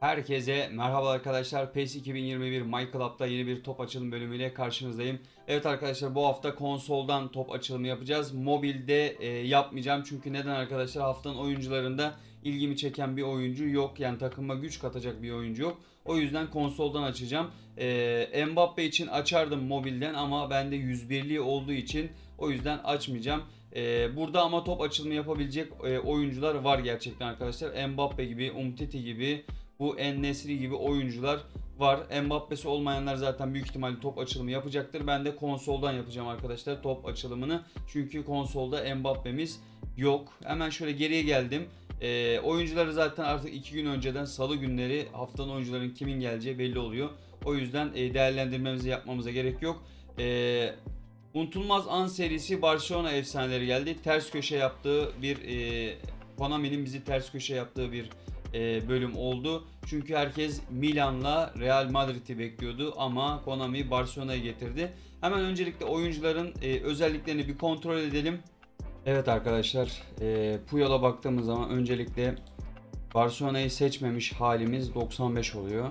Herkese merhaba arkadaşlar. PES 2021 My Club'da yeni bir top açılım bölümüyle karşınızdayım. Evet arkadaşlar bu hafta konsoldan top açılımı yapacağız. Mobilde e, yapmayacağım çünkü neden arkadaşlar haftanın oyuncularında ilgimi çeken bir oyuncu yok. Yani takıma güç katacak bir oyuncu yok. O yüzden konsoldan açacağım. E, Mbappe için açardım mobilden ama bende 101'liği olduğu için o yüzden açmayacağım. E, burada ama top açılımı yapabilecek e, oyuncular var gerçekten arkadaşlar. Mbappe gibi, Umtiti gibi, bu En-Nesri gibi oyuncular var. Mbappe'si olmayanlar zaten büyük ihtimalle top açılımı yapacaktır. Ben de konsoldan yapacağım arkadaşlar top açılımını. Çünkü konsolda Mbappe'miz yok. Hemen şöyle geriye geldim. Ee, oyuncuları zaten artık 2 gün önceden salı günleri haftanın oyuncuların kimin geleceği belli oluyor. O yüzden e, değerlendirmemizi yapmamıza gerek yok. Ee, Unutulmaz An serisi Barcelona efsaneleri geldi. Ters köşe yaptığı bir e, Konami'nin bizi ters köşe yaptığı bir e, bölüm oldu. Çünkü herkes Milan'la Real Madrid'i bekliyordu ama Konami Barcelona'yı getirdi. Hemen öncelikle oyuncuların e, özelliklerini bir kontrol edelim. Evet arkadaşlar e, Puyol'a baktığımız zaman öncelikle Barcelona'yı seçmemiş halimiz 95 oluyor.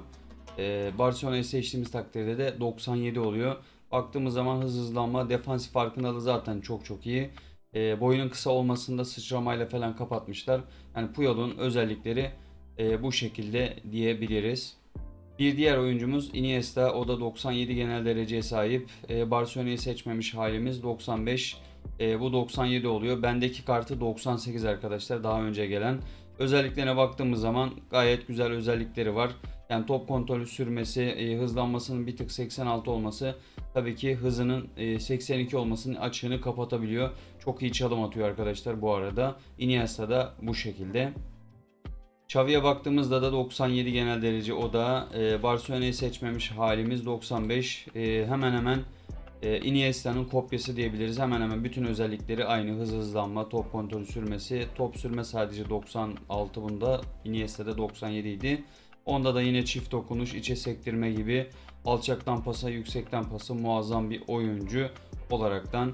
E, Barcelona'yı seçtiğimiz takdirde de 97 oluyor. Baktığımız zaman hız hızlanma, defansif farkındalığı zaten çok çok iyi. E, boyunun kısa olmasında sıçramayla falan kapatmışlar. Yani Puyol'un özellikleri e, bu şekilde diyebiliriz. Bir diğer oyuncumuz Iniesta. O da 97 genel dereceye sahip. E, Barcelona'yı seçmemiş halimiz 95. E, bu 97 oluyor. Bendeki kartı 98 arkadaşlar. Daha önce gelen. Özelliklerine baktığımız zaman gayet güzel özellikleri var. Yani top kontrolü sürmesi, e, hızlanmasının bir tık 86 olması tabii ki hızının e, 82 olmasının açığını kapatabiliyor. Çok iyi çalım atıyor arkadaşlar bu arada. Iniesta da bu şekilde. Xavi'ye baktığımızda da 97 genel derece o da. E, Barcelona'yı seçmemiş halimiz 95. E, hemen hemen e, Iniesta'nın kopyası diyebiliriz. Hemen hemen bütün özellikleri aynı. Hız hızlanma, top kontrolü sürmesi. Top sürme sadece 96 bunda. Iniesta'da 97 idi. Onda da yine çift dokunuş, içe sektirme gibi alçaktan pasa, yüksekten pası muazzam bir oyuncu olaraktan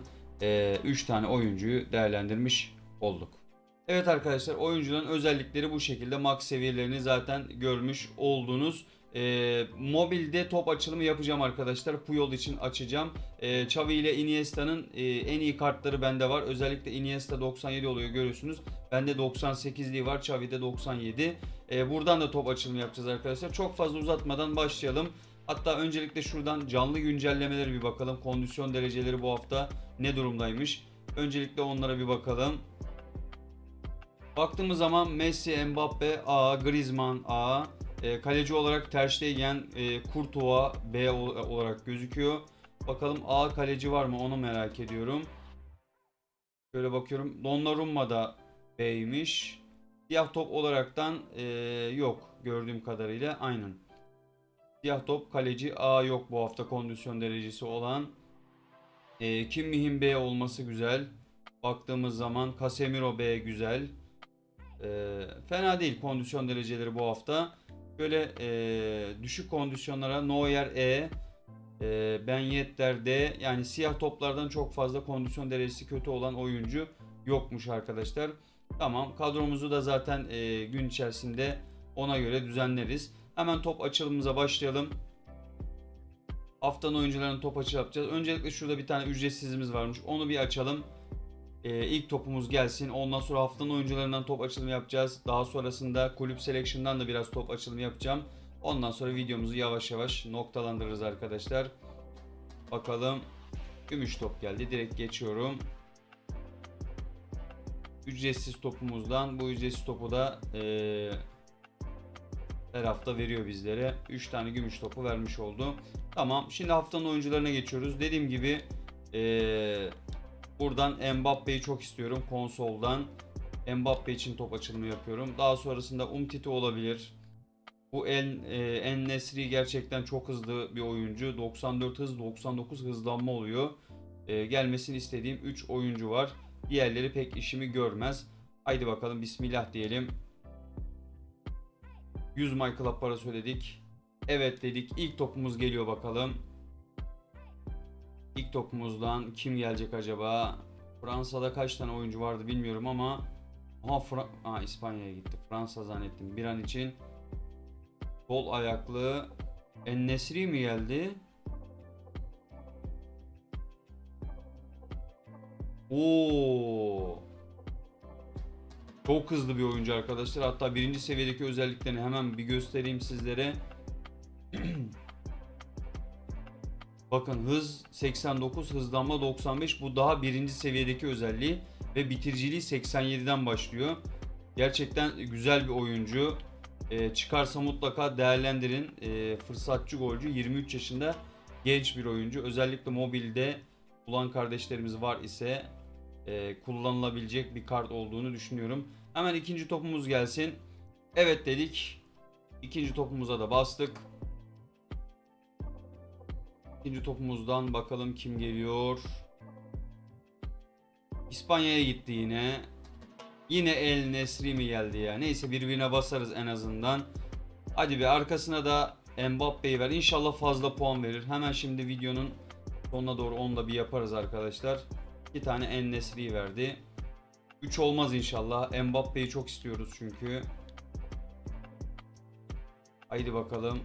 3 tane oyuncuyu değerlendirmiş olduk. Evet arkadaşlar oyuncuların özellikleri bu şekilde max seviyelerini zaten görmüş oldunuz. Ee, mobilde top açılımı yapacağım arkadaşlar. Puyol için açacağım. Ee, Xavi ile Iniesta'nın e, en iyi kartları bende var. Özellikle Iniesta 97 oluyor görüyorsunuz. Bende 98'liği var. Xavi'de 97. Ee, buradan da top açılımı yapacağız arkadaşlar. Çok fazla uzatmadan başlayalım. Hatta öncelikle şuradan canlı güncellemeleri bir bakalım. Kondisyon dereceleri bu hafta ne durumdaymış. Öncelikle onlara bir bakalım. Baktığımız zaman Messi, Mbappe A, Griezmann A, e, kaleci olarak Ter Stegen, e, Courtois B ol- olarak gözüküyor. Bakalım A kaleci var mı onu merak ediyorum. Şöyle bakıyorum. Donnarumma da B'ymiş. Siyah top olaraktan e, yok gördüğüm kadarıyla aynen. Siyah top kaleci A yok bu hafta kondisyon derecesi olan. E, Kim Mihim B olması güzel. Baktığımız zaman Casemiro B güzel. E, fena değil kondisyon dereceleri bu hafta. Böyle e, düşük kondisyonlara Neuer E, e, Ben Yedder D yani siyah toplardan çok fazla kondisyon derecesi kötü olan oyuncu yokmuş arkadaşlar. Tamam kadromuzu da zaten e, gün içerisinde ona göre düzenleriz. Hemen top açılımımıza başlayalım. Haftanın oyuncularının top açı yapacağız. Öncelikle şurada bir tane ücretsizimiz varmış. Onu bir açalım. Ee, ilk topumuz gelsin. Ondan sonra haftanın oyuncularından top açılımı yapacağız. Daha sonrasında kulüp selection'dan da biraz top açılımı yapacağım. Ondan sonra videomuzu yavaş yavaş noktalandırırız arkadaşlar. Bakalım. Gümüş top geldi. Direkt geçiyorum. Ücretsiz topumuzdan bu ücretsiz topu da eee her hafta veriyor bizlere. 3 tane gümüş topu vermiş oldu. Tamam. Şimdi haftanın oyuncularına geçiyoruz. Dediğim gibi eee Buradan Mbappe'yi çok istiyorum konsoldan. Mbappe için top açılımı yapıyorum. Daha sonrasında Umtiti olabilir. Bu El, e, En Nesri gerçekten çok hızlı bir oyuncu. 94 hız, 99 hızlanma oluyor. E, gelmesini istediğim 3 oyuncu var. Diğerleri pek işimi görmez. Haydi bakalım bismillah diyelim. 100 My Club para söyledik. Evet dedik. İlk topumuz geliyor bakalım. İlk topumuzdan kim gelecek acaba? Fransa'da kaç tane oyuncu vardı bilmiyorum ama Aha Fra- Aa, İspanya'ya gitti. Fransa zannettim bir an için. Sol ayaklı Ennesri mi geldi? Oo. Çok hızlı bir oyuncu arkadaşlar. Hatta birinci seviyedeki özelliklerini hemen bir göstereyim sizlere. Bakın hız 89, hızlanma 95. Bu daha birinci seviyedeki özelliği ve bitiriciliği 87'den başlıyor. Gerçekten güzel bir oyuncu. Ee, çıkarsa mutlaka değerlendirin. Ee, fırsatçı golcü 23 yaşında genç bir oyuncu. Özellikle mobilde bulan kardeşlerimiz var ise e, kullanılabilecek bir kart olduğunu düşünüyorum. Hemen ikinci topumuz gelsin. Evet dedik. İkinci topumuza da bastık. İkinci topumuzdan bakalım kim geliyor. İspanya'ya gitti yine. Yine El Nesri mi geldi ya? Neyse birbirine basarız en azından. Hadi bir arkasına da Mbappe'yi ver. İnşallah fazla puan verir. Hemen şimdi videonun sonuna doğru onu da bir yaparız arkadaşlar. İki tane En Nesri'yi verdi. 3 olmaz inşallah. Mbappe'yi çok istiyoruz çünkü. Haydi bakalım.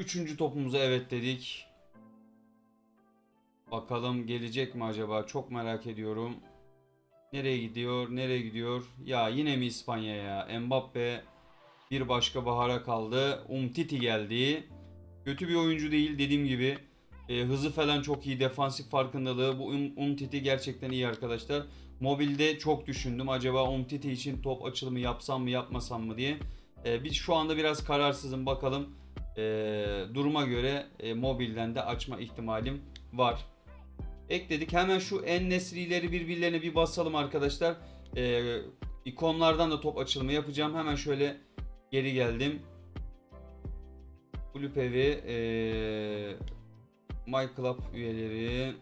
Üçüncü topumuza evet dedik. Bakalım gelecek mi acaba? Çok merak ediyorum. Nereye gidiyor? Nereye gidiyor? Ya yine mi İspanya ya? Mbappe bir başka bahara kaldı. Umtiti geldi. Kötü bir oyuncu değil dediğim gibi. E, hızı falan çok iyi. Defansif farkındalığı. Bu Um- Umtiti gerçekten iyi arkadaşlar. Mobilde çok düşündüm. Acaba Umtiti için top açılımı yapsam mı yapmasam mı diye. E, biz şu anda biraz kararsızım. Bakalım e, duruma göre e, mobilden de açma ihtimalim var. Ekledik. Hemen şu en nesrileri birbirlerine bir basalım arkadaşlar. E, ikonlardan da top açılımı yapacağım. Hemen şöyle geri geldim. Kulüp evi, e, My Club üyeleri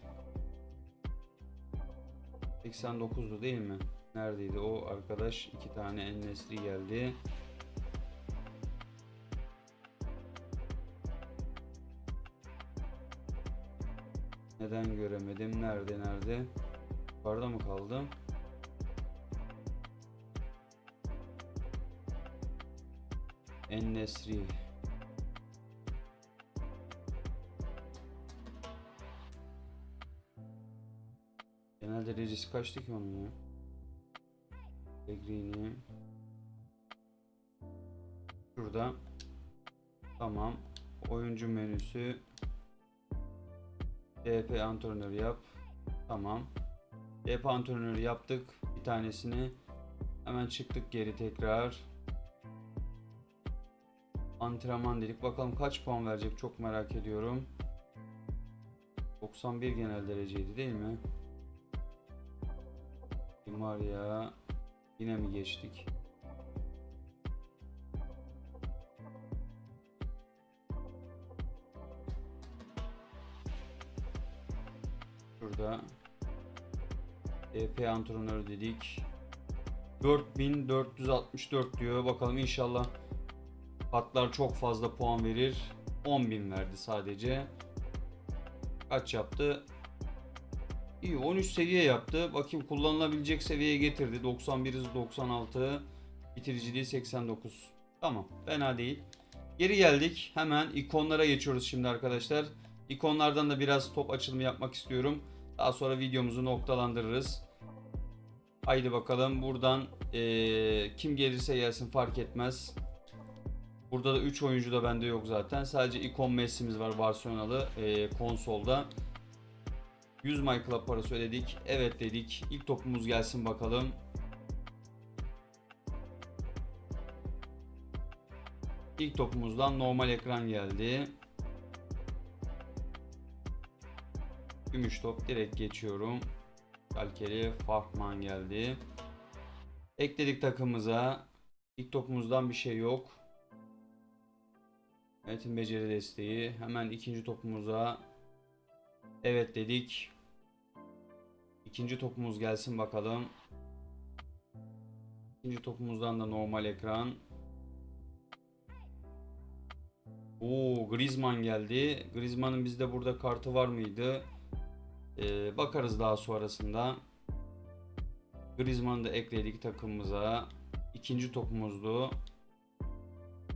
89'du değil mi? Neredeydi o arkadaş? iki tane en nesri geldi. Neden göremedim? Nerede nerede? Yukarıda mı kaldım? En Nesri. Genel derecesi kaçtı ki onun ya? Pellegrini. Şurada. Tamam. Oyuncu menüsü. DP antrenörü yap. Tamam. DP antrenörü yaptık. Bir tanesini. Hemen çıktık geri tekrar. Antrenman dedik. Bakalım kaç puan verecek çok merak ediyorum. 91 genel dereceydi değil mi? Var ya? Yine mi geçtik? Şurada EP antrenörü dedik. 4464 diyor. Bakalım inşallah Patlar çok fazla puan verir. 10.000 verdi sadece. Kaç yaptı? İyi 13 seviye yaptı. Bakayım kullanılabilecek seviyeye getirdi. 91 hız 96. Bitiriciliği 89. Tamam fena değil. Geri geldik. Hemen ikonlara geçiyoruz şimdi arkadaşlar. İkonlardan da biraz top açılımı yapmak istiyorum. Daha sonra videomuzu noktalandırırız. Haydi bakalım buradan eee, kim gelirse gelsin fark etmez. Burada da 3 oyuncu da bende yok zaten. Sadece ikon Messi'miz var Barcelona'lı eee, konsolda. 100 My Club parası ödedik. Evet dedik. İlk topumuz gelsin bakalım. İlk topumuzdan normal ekran geldi. Gümüş top direkt geçiyorum. Kalkeli Fahman geldi. Ekledik takımıza. İlk topumuzdan bir şey yok. Metin beceri desteği. Hemen ikinci topumuza evet dedik. İkinci topumuz gelsin bakalım. İkinci topumuzdan da normal ekran. Oo Griezmann geldi. Griezmann'ın bizde burada kartı var mıydı? Ee, bakarız daha sonrasında. Griezmann'ı da ekledik takımımıza. ikinci topumuzdu.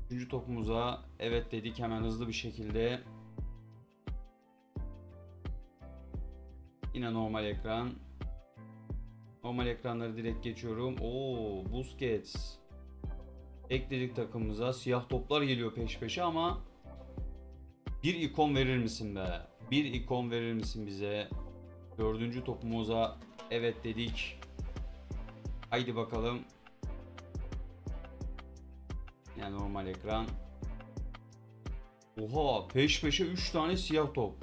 Üçüncü topumuza evet dedik hemen hızlı bir şekilde. Yine normal ekran. Normal ekranları direkt geçiyorum. Oo, Busquets. Ekledik takımımıza. Siyah toplar geliyor peş peşe ama bir ikon verir misin be? Bir ikon verir misin bize? Dördüncü topumuza evet dedik. Haydi bakalım. Yani normal ekran. Oha peş peşe 3 tane siyah top.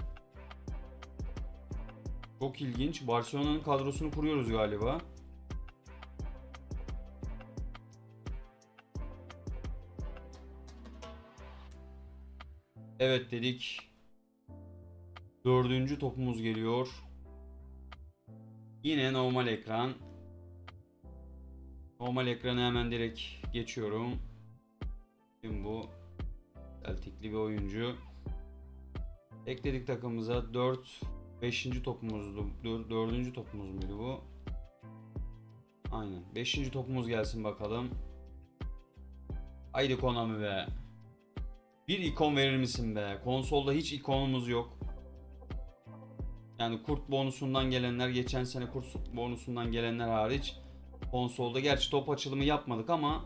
Çok ilginç. Barcelona'nın kadrosunu kuruyoruz galiba. Evet dedik. Dördüncü topumuz geliyor. Yine normal ekran. Normal ekranı hemen direkt geçiyorum. Şimdi bu Celtic'li bir oyuncu. Ekledik takımımıza 4 5. topumuzdu. 4. topumuz muydu bu? Aynen. 5. topumuz gelsin bakalım. Haydi Konami be. Bir ikon verir misin be? Konsolda hiç ikonumuz yok. Yani kurt bonusundan gelenler, geçen sene kurt bonusundan gelenler hariç konsolda gerçi top açılımı yapmadık ama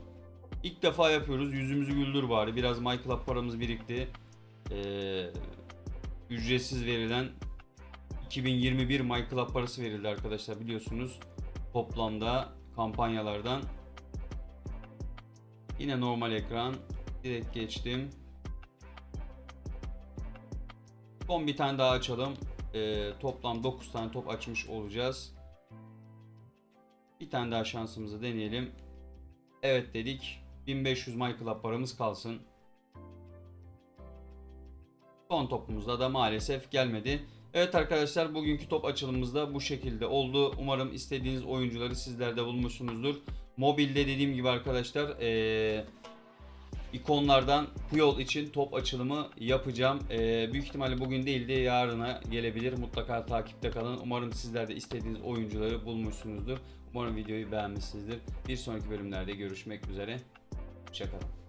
ilk defa yapıyoruz. Yüzümüzü güldür bari. Biraz MyClub paramız birikti. Ee, ücretsiz verilen 2021 MyClub parası verildi arkadaşlar biliyorsunuz. Toplamda kampanyalardan. Yine normal ekran. Direkt geçtim. Son bir tane daha açalım. Ee, toplam 9 tane top açmış olacağız. Bir tane daha şansımızı deneyelim. Evet dedik. 1500 MyClub paramız kalsın. Son topumuzda da maalesef gelmedi. Evet arkadaşlar bugünkü top açılımımız da bu şekilde oldu. Umarım istediğiniz oyuncuları sizler de bulmuşsunuzdur. Mobilde dediğim gibi arkadaşlar ee, ikonlardan Puyol için top açılımı yapacağım. Ee, büyük ihtimalle bugün değil de yarına gelebilir. Mutlaka takipte kalın. Umarım sizler de istediğiniz oyuncuları bulmuşsunuzdur. Umarım videoyu beğenmişsinizdir. Bir sonraki bölümlerde görüşmek üzere. Hoşçakalın.